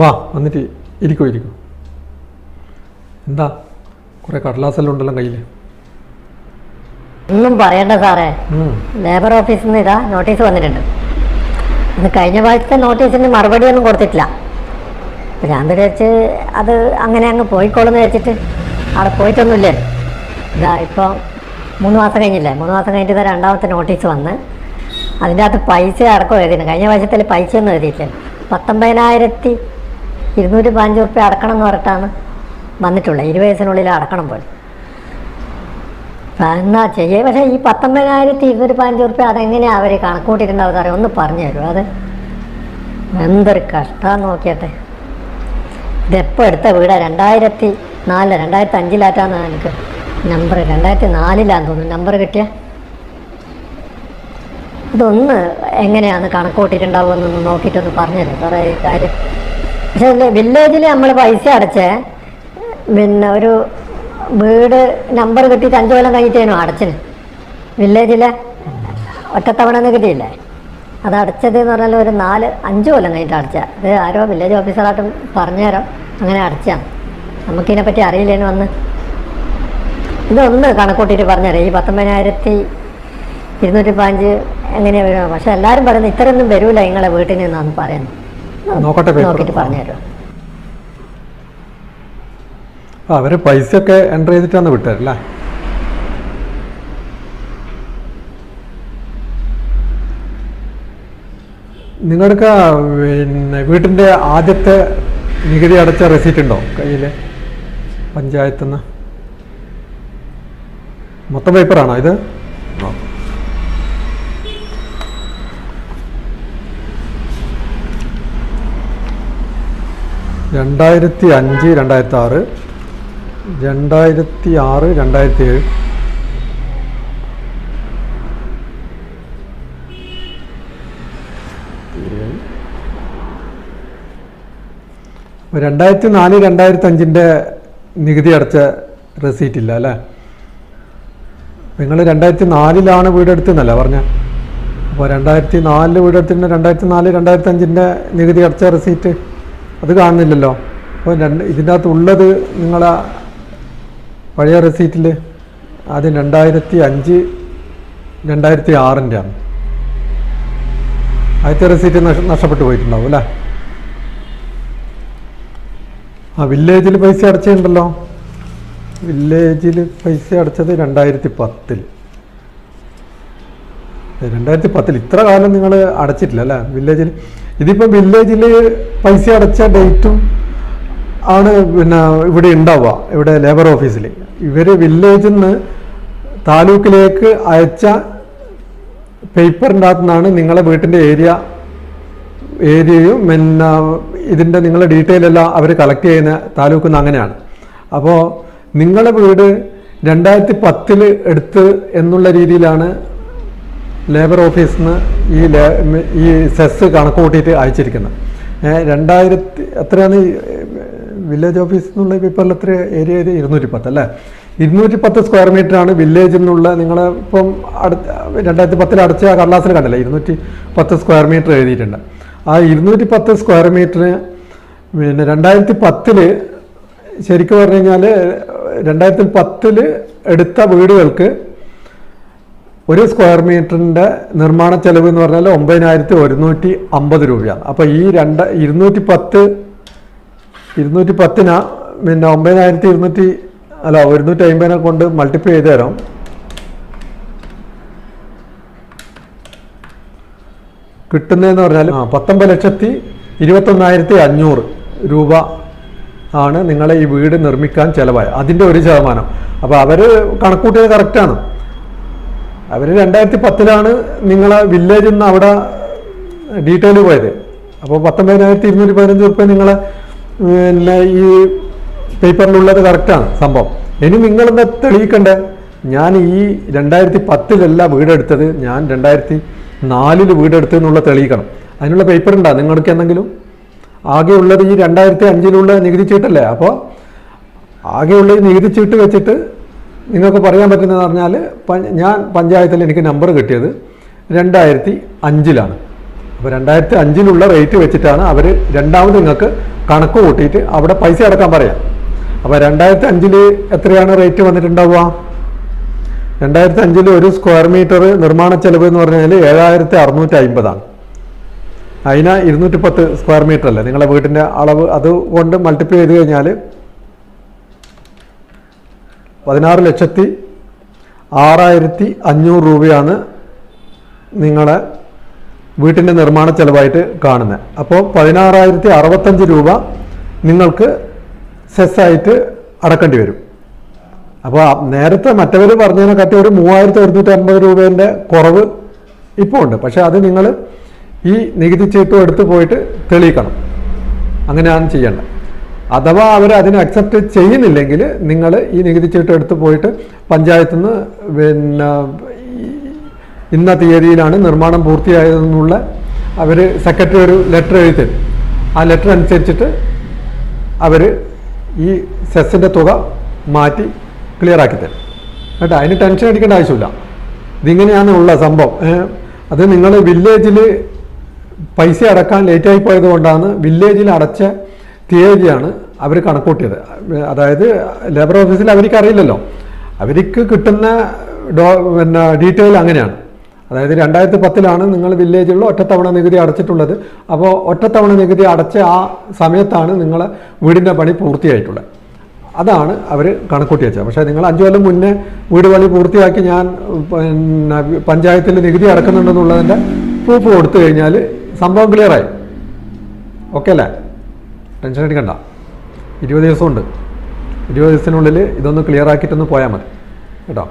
വാ വന്നിട്ട് ഇരിക്കോ ഇരിക്കോ. എന്താ? കുറേ കടലാസെല്ലാം ഉണ്ടല്ലോ കയ്യിൽ ഒന്നും പറയണ്ട സാറേ. ലേബർ ഓഫീസിൽ നിന്ന് ഇതാ നോട്ടീസ് വന്നിട്ടുണ്ട്. ഇന്ന് കഴിഞ്ഞ പ്രാവശ്യത്തെ നോട്ടീസിന് മറുപടി ഒന്നും കൊടുത്തിട്ടില്ല. ഞാൻ വിചാരിച്ച് അത് അങ്ങനെ അങ്ങ് പോയിക്കോളെന്ന് വെച്ചിട്ട് അവിടെ പോയിട്ടൊന്നുമില്ലേ? ഇതാ ഇപ്പോൾ മൂന്ന് മാസം കഴിഞ്ഞില്ലേ? മൂന്ന് മാസം കഴിഞ്ഞിട്ട് ഇതാ രണ്ടാമത്തെ നോട്ടീസ് വന്ന്. അതിന്റെ അകത്ത് പൈസ അടക്കം എഴുതിയിട്ടുണ്ട്. കഴിഞ്ഞ പ്രാവശ്യത്തിൽ പൈസ ഒന്നും എഴുതിയിട്ടില്ല. പത്തൊമ്പതിനായിരത്തി ഇരുന്നൂറ്റി പതിനഞ്ച് റുപ്യ അടക്കണം എന്ന് പറഞ്ഞിട്ടാണ് വന്നിട്ടുള്ളത്. ഇരുപത് വയസ്സിനുള്ളിൽ അടക്കണം പോലെ. എന്നാ ചെയ്യേ? പക്ഷേ ഈ പത്തൊമ്പതിനായിരത്തി ഇരുന്നൂറ്റി പതിനഞ്ച് റുപ്യ അതെങ്ങനെയാണ് അവർ കണക്കൂട്ടിയിട്ടുണ്ടാവും സാറേ ഒന്ന് പറഞ്ഞു തരുമോ അത്? എന്തൊരു കഷ്ടം നോക്കിയട്ടെ. ഇതെപ്പോൾ എടുത്ത വീടാണ് രണ്ടായിരത്തി നാല് രണ്ടായിരത്തി അഞ്ചിലാറ്റാന്ന് എനിക്ക് നമ്പർ രണ്ടായിരത്തി നാലിലാന്ന് തോന്നുന്നു. നമ്പർ കിട്ടിയ? ഇതൊന്ന് എങ്ങനെയാണ് കണക്കൂട്ടിയിട്ടുണ്ടാവുമെന്നൊന്ന് നോക്കിയിട്ടൊന്ന് പറഞ്ഞു തരും സാറേ കാര്യം. പക്ഷേ വില്ലേജിൽ നമ്മൾ പൈസ അടച്ച്. പിന്നെ ഒരു വീട് നമ്പർ കിട്ടിയിട്ട് അഞ്ച് കൊല്ലം കഴിഞ്ഞിട്ടേനു അടച്ചിന് വില്ലേജിലെ ഒറ്റത്തവണ ഒന്നും കിട്ടിയില്ലേ. അത് അടച്ചത് എന്ന് പറഞ്ഞാൽ ഒരു നാല് അഞ്ച് കൊല്ലം കഴിഞ്ഞിട്ട് അടച്ച ഇത് ആരോ വില്ലേജ് ഓഫീസറായിട്ടും പറഞ്ഞുതരാം അങ്ങനെ അടച്ചാണ് നമുക്കിതിനെപ്പറ്റി അറിയില്ലേനു വന്ന് ഇതൊന്ന് കണക്കൂട്ടിയിട്ട് പറഞ്ഞുതരാം. ഈ പത്തൊമ്പതിനായിരത്തി ഇരുന്നൂറ്റി പതിനഞ്ച് എങ്ങനെയാണ് വരുന്നത്? പക്ഷെ എല്ലാവരും പറയുന്നത് ഇത്രയൊന്നും വരൂല നിങ്ങളെ വീട്ടിൽ നിന്നാണ് പറയുന്നത്. നോക്കട്ടെ. പറഞ്ഞു ആ അവർ പൈസയൊക്കെ എന്റർ ചെയ്തിട്ടാണ് വിട്ടല്ലേ നിങ്ങൾക്ക് പിന്നെ വീട്ടിന്റെ ആദ്യത്തെ നികുതി അടച്ച റെസീറ്റ് ഉണ്ടോ കയ്യിൽ പഞ്ചായത്തുനിന്ന് മൊത്തം പേപ്പറാണോ ഇത്? രണ്ടായിരത്തി അഞ്ച് രണ്ടായിരത്തി ആറ് രണ്ടായിരത്തി ആറ് രണ്ടായിരത്തി ഏഴ് രണ്ടായിരത്തി നാല് രണ്ടായിരത്തി അഞ്ചിന്റെ നികുതി അടച്ച റെസീറ്റ് ഇല്ല അല്ലേ? നിങ്ങൾ രണ്ടായിരത്തി നാലിലാണ് വീടെടുത്തെന്നല്ല പറഞ്ഞ? അപ്പോൾ രണ്ടായിരത്തി നാലിൽ വീടെടുത്തിട്ടുണ്ട് രണ്ടായിരത്തി നാല് രണ്ടായിരത്തി അഞ്ചിന്റെ നികുതി അടച്ച റെസീറ്റ് അത് കാണുന്നില്ലല്ലോ. അപ്പോൾ രണ്ട് ഇതിന്റെ അകത്ത് ഉള്ളത് നിങ്ങളെ പഴയ റെസീറ്റിൽ ആദ്യം രണ്ടായിരത്തി അഞ്ച് രണ്ടായിരത്തി ആറിന്റെ ആണ് ആദ്യത്തെ റെസീറ്റ് നഷ്ട നഷ്ടപ്പെട്ടു പോയിട്ടുണ്ടാവും ആ വില്ലേജിൽ പൈസ അടച്ചിട്ടുണ്ടല്ലോ. വില്ലേജിൽ പൈസ അടച്ചത് രണ്ടായിരത്തി പത്തിൽ രണ്ടായിരത്തി പത്തിൽ ഇത്ര കാലം നിങ്ങൾ അടച്ചിട്ടില്ല അല്ലേ? വില്ലേജിൽ ഇതിപ്പോൾ വില്ലേജിൽ പൈസ അടച്ച ഡേറ്റും ആണ് പിന്നെ ഇവിടെ ഉണ്ടാവുക ഇവിടെ ലേബർ ഓഫീസിൽ ഇവർ വില്ലേജിൽ നിന്ന് താലൂക്കിലേക്ക് അയച്ച പേപ്പറിന്റെ അകത്തു നിന്നാണ് നിങ്ങളെ വീട്ടിന്റെ ഏരിയ ഏരിയയും പിന്നെ ഇതിന്റെ നിങ്ങളുടെ ഡീറ്റെയിൽ എല്ലാം അവർ കളക്ട് ചെയ്യുന്ന താലൂക്കിൽ നിന്ന് അങ്ങനെയാണ്. അപ്പോൾ നിങ്ങളുടെ വീട് രണ്ടായിരത്തി പത്തിൽ എടുത്ത് എന്നുള്ള രീതിയിലാണ് ലേബർ ഓഫീസിൽ നിന്ന് ഈ ഈ സെസ് കണക്ക് കൂട്ടിയിട്ട് അയച്ചിരിക്കുന്നത് രണ്ടായിരത്തി എത്രയാണ് വില്ലേജ് ഓഫീസിൽ നിന്നുള്ള പേപ്പറിൽ എത്ര ഏരിയ ഇത്? ഇരുന്നൂറ്റി പത്ത് അല്ലേ? ഇരുന്നൂറ്റി പത്ത് സ്ക്വയർ മീറ്റർ ആണ് വില്ലേജിൽ നിന്നുള്ള നിങ്ങൾ ഇപ്പം അടുത്ത രണ്ടായിരത്തി പത്തിൽ അടച്ച ആ കടലാസിൽ കണ്ടില്ല? ഇരുന്നൂറ്റി പത്ത് സ്ക്വയർ മീറ്റർ എഴുതിയിട്ടുണ്ട്. ആ ഇരുന്നൂറ്റി പത്ത് സ്ക്വയർ മീറ്ററിന് പിന്നെ രണ്ടായിരത്തി പത്തിൽ ശരിക്കും പറഞ്ഞു കഴിഞ്ഞാൽ രണ്ടായിരത്തി പത്തിൽ എടുത്ത വീടുകൾക്ക് ഒരു സ്ക്വയർ മീറ്ററിന്റെ നിർമ്മാണ ചെലവ് എന്ന് പറഞ്ഞാൽ ഒമ്പതിനായിരത്തി ഒരുന്നൂറ്റി അമ്പത് രൂപയാണ്. അപ്പോൾ ഈ രണ്ട് ഇരുന്നൂറ്റി പത്ത് ഇരുന്നൂറ്റി പത്തിന പിന്നെ ഒമ്പതിനായിരത്തി ഇരുന്നൂറ്റി അല്ല ഒരുന്നൂറ്റി അമ്പതിനെ കൊണ്ട് മൾട്ടിപ്ലൈ ചെയ്ത് തരാം. കിട്ടുന്നതെന്ന് പറഞ്ഞാൽ ആ, പത്തൊമ്പത് ലക്ഷത്തി ഇരുപത്തൊന്നായിരത്തി അഞ്ഞൂറ് രൂപ ആണ് നിങ്ങളെ ഈ വീട് നിർമ്മിക്കാൻ ചിലവായ അതിന്റെ ഒരു ശതമാനം. അപ്പോൾ അവർ കണക്കൂട്ടിയത് കറക്റ്റാണ് അവർ രണ്ടായിരത്തി പത്തിലാണ് നിങ്ങളെ വില്ലേജിൽ നിന്ന് അവിടെ ഡീറ്റെയിൽ പോയത്. അപ്പോൾ പത്തൊമ്പതിനായിരത്തി ഇരുന്നൂറ്റി പതിനഞ്ച് റുപ്യ നിങ്ങളെ പിന്നെ ഈ പേപ്പറിലുള്ളത് കറക്റ്റാണ് സംഭവം. ഇനി നിങ്ങളെന്താ തെളിയിക്കണ്ടേ? ഞാൻ ഈ രണ്ടായിരത്തി പത്തിലല്ല വീടെടുത്തത്. ഞാൻ രണ്ടായിരത്തി നാലിൽ വീടെടുത്തു എന്നുള്ള തെളിയിക്കണം. അതിനുള്ള പേപ്പർ ഉണ്ടോ? നിങ്ങൾക്ക് എന്തെങ്കിലും? ആകെ ഉള്ളത് ഈ രണ്ടായിരത്തി അഞ്ചിലുള്ള നികുതി ചീട്ടല്ലേ? അപ്പോൾ ആകെയുള്ള ഈ നികുതി ചീട്ട് വെച്ചിട്ട് നിങ്ങൾക്ക് പറയാൻ പറ്റുന്നതെന്ന് പറഞ്ഞാൽ ഞാൻ പഞ്ചായത്തിൽ എനിക്ക് നമ്പർ കിട്ടിയത് രണ്ടായിരത്തി അഞ്ചിലാണ് അപ്പോൾ രണ്ടായിരത്തി അഞ്ചിലുള്ള റേറ്റ് വെച്ചിട്ടാണ് അവർ രണ്ടാമത് നിങ്ങൾക്ക് കണക്ക് കൂട്ടിയിട്ട് അവിടെ പൈസ അടക്കാൻ പറയാം. അപ്പോൾ രണ്ടായിരത്തി അഞ്ചിൽ എത്രയാണ് റേറ്റ് വന്നിട്ടുണ്ടാവുക? രണ്ടായിരത്തി അഞ്ചിൽ ഒരു സ്ക്വയർ മീറ്റർ നിർമ്മാണ ചെലവ് എന്ന് പറഞ്ഞാൽ ഏഴായിരത്തി അറുന്നൂറ്റി അമ്പതാണ് അതിന് ഇരുന്നൂറ്റി പത്ത് സ്ക്വയർ മീറ്റർ അല്ലേ? നിങ്ങളുടെ വീട്ടിന്റെ അളവ് അതുകൊണ്ട് മൾട്ടിപ്ലൈ ചെയ്ത് കഴിഞ്ഞാൽ പതിനാറ് ലക്ഷത്തി ആറായിരത്തി അഞ്ഞൂറ് രൂപയാണ് നിങ്ങളെ വീട്ടിന്റെ നിർമ്മാണ ചെലവായിട്ട് കാണുന്നത്. അപ്പോൾ പതിനാറായിരത്തി അറുപത്തഞ്ച് രൂപ നിങ്ങൾക്ക് സെസ്സായിട്ട് അടക്കേണ്ടി വരും. അപ്പോൾ നേരത്തെ മറ്റവർ പറഞ്ഞതിനെക്കാട്ടി ഒരു മൂവായിരത്തി ഒരുന്നൂറ്റി അമ്പത് രൂപേന്റെ കുറവ് ഇപ്പോൾ ഉണ്ട്. പക്ഷേ അത് നിങ്ങൾ ഈ നികുതി ചീട്ടും എടുത്തു പോയിട്ട് തെളിയിക്കണം. അങ്ങനെയാണ് ചെയ്യേണ്ടത്. അഥവാ അവർ അതിനെ അക്സെപ്റ്റ് ചെയ്യുന്നില്ലെങ്കിൽ നിങ്ങൾ ഈ നികുതി ചീട്ട് എടുത്ത് പോയിട്ട് പഞ്ചായത്തിൽ നിന്ന് പിന്നെ ഇന്ന തീയതിയിലാണ് നിർമ്മാണം പൂർത്തിയായതെന്നുള്ള അവർ സെക്രട്ടറി ഒരു ലെറ്റർ എഴുതി തരും ആ ലെറ്റർ അനുസരിച്ചിട്ട് അവർ ഈ സെസ്സിന്റെ തുക മാറ്റി ക്ലിയർ ആക്കി തരും. കേട്ടോ? അതിന് ടെൻഷൻ അടിക്കേണ്ട ആവശ്യമില്ല. ഇതിങ്ങനെയാണ് ഉള്ള സംഭവം. അത് നിങ്ങൾ വില്ലേജിൽ പൈസ അടക്കാൻ ലേറ്റായി പോയത് കൊണ്ടാണ് വില്ലേജിൽ അടച്ച തീയതിയാണ് അവർ കണക്കൂട്ടിയത്. അതായത് ലേബർ ഓഫീസിൽ അവർക്ക് അറിയില്ലല്ലോ അവർക്ക് കിട്ടുന്ന ഡോ പിന്നെ ഡീറ്റെയിൽ അങ്ങനെയാണ്. അതായത് രണ്ടായിരത്തി പത്തിലാണ് നിങ്ങൾ വില്ലേജിലുള്ള ഒറ്റത്തവണ നികുതി അടച്ചിട്ടുള്ളത്. അപ്പോൾ ഒറ്റത്തവണ നികുതി അടച്ച ആ സമയത്താണ് നിങ്ങൾ വീടിന്റെ പണി പൂർത്തിയായിട്ടുള്ളത്. അതാണ് അവർ കണക്കൂട്ടി വെച്ചത്. പക്ഷേ നിങ്ങൾ അഞ്ചു കൊല്ലം മുന്നേ വീട് പണി പൂർത്തിയാക്കി ഞാൻ പിന്നെ പഞ്ചായത്തിൽ നികുതി അടക്കുന്നുണ്ടെന്നുള്ളതിന്റെ പ്രൂഫ് കൊടുത്തു കഴിഞ്ഞാൽ സംഭവം ക്ലിയറായി ഓക്കെ അല്ലേ? ടെൻഷൻ അടിക്കണ്ട. ഇരുപത് ദിവസമുണ്ട്. ഇരുപത് ദിവസത്തിനുള്ളിൽ ഇതൊന്ന് ക്ലിയർ ആക്കിയിട്ടൊന്ന് പോയാൽ മതി. കേട്ടോ?